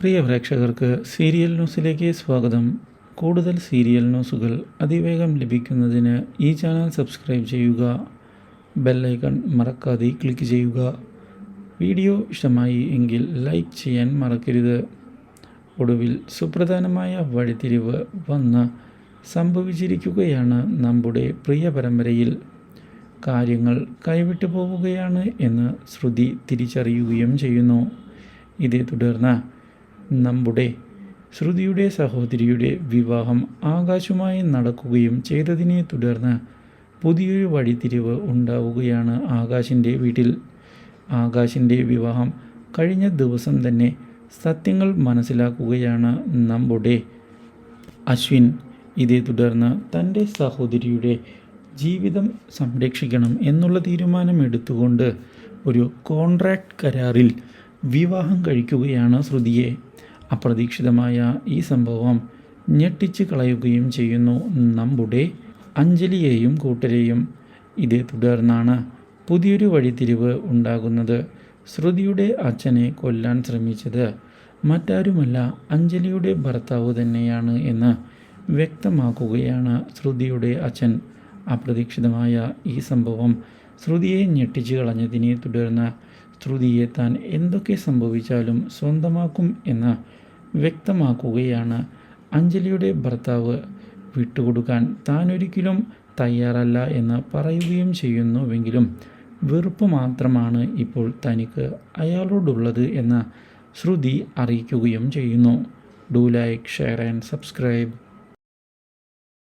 പ്രിയ പ്രേക്ഷകർക്ക് സീരിയൽ ന്യൂസിലേക്ക് സ്വാഗതം. കൂടുതൽ സീരിയൽ ന്യൂസുകൾ അതിവേഗം ലഭിക്കുന്നതിന് ഈ ചാനൽ സബ്സ്ക്രൈബ് ചെയ്യുക. ബെല്ലൈക്കൺ മറക്കാതെ ക്ലിക്ക് ചെയ്യുക. വീഡിയോ ഇഷ്ടമായി എങ്കിൽ ലൈക്ക് ചെയ്യാൻ മറക്കരുത്. ഒടുവിൽ സുപ്രധാനമായ വഴിത്തിരിവ് വന്ന് സംഭവിച്ചിരിക്കുകയാണ് നമ്മുടെ പ്രിയ പരമ്പരയിൽ. കാര്യങ്ങൾ കൈവിട്ടു പോവുകയാണ് എന്ന് ശ്രുതി തിരിച്ചറിയുകയും ചെയ്യുന്നു. ഇതേ തുടർന്ന് നമ്മുടെ ശ്രുതിയുടെ സഹോദരിയുടെ വിവാഹം ആകാശുമായി നടക്കുകയും ചെയ്തതിനെ തുടർന്ന് പുതിയൊരു വഴിത്തിരിവ് ഉണ്ടാവുകയാണ് ആകാശിന്റെ വീട്ടിൽ. ആകാശിന്റെ വിവാഹം കഴിഞ്ഞ ദിവസം തന്നെ സത്യങ്ങൾ മനസ്സിലാക്കുകയാണ് നമ്മുടെ അശ്വിൻ. ഇതേ തുടർന്ന് തന്റെ സഹോദരിയുടെ ജീവിതം സംരക്ഷിക്കണം എന്നുള്ള തീരുമാനം എടുത്തുകൊണ്ട് ഒരു കോൺട്രാക്ട് കരാറിൽ വിവാഹം കഴിക്കുകയാണ് ശ്രുതിയെ. അപ്രതീക്ഷിതമായ ഈ സംഭവം ഞെട്ടിച്ചു കളയുകയും ചെയ്യുന്നു നമ്മുടെ അഞ്ജലിയെയും കൂട്ടരെയും. ഇതേ തുടർന്നാണ് പുതിയൊരു വഴിത്തിരിവ് ഉണ്ടാകുന്നത്. ശ്രുതിയുടെ അച്ഛനെ കൊല്ലാൻ ശ്രമിച്ചത് മറ്റാരുമല്ല അഞ്ജലിയുടെ ഭർത്താവ് തന്നെയാണ് എന്ന് വ്യക്തമാക്കുകയാണ് ശ്രുതിയുടെ അച്ഛൻ. അപ്രതീക്ഷിതമായ ഈ സംഭവം ശ്രുതിയെ ഞെട്ടിച്ചു കളഞ്ഞതിനെ തുടർന്ന് ശ്രുതിയെ താൻ എന്തൊക്കെ സംഭവിച്ചാലും സ്വന്തമാക്കും എന്ന് വ്യക്തമാക്കുകയാണ് അഞ്ജലിയുടെ ഭർത്താവ്. വിട്ടുകൊടുക്കാൻ താൻ ഒരിക്കലും തയ്യാറല്ല എന്ന് പറയുകയും ചെയ്യുന്നുവെങ്കിലും വെറുപ്പ് മാത്രമാണ് ഇപ്പോൾ തനിക്ക് അയാളോടുള്ളത് എന്ന് ശ്രുതി അറിയിക്കുകയും ചെയ്യുന്നു. Do like share and subscribe.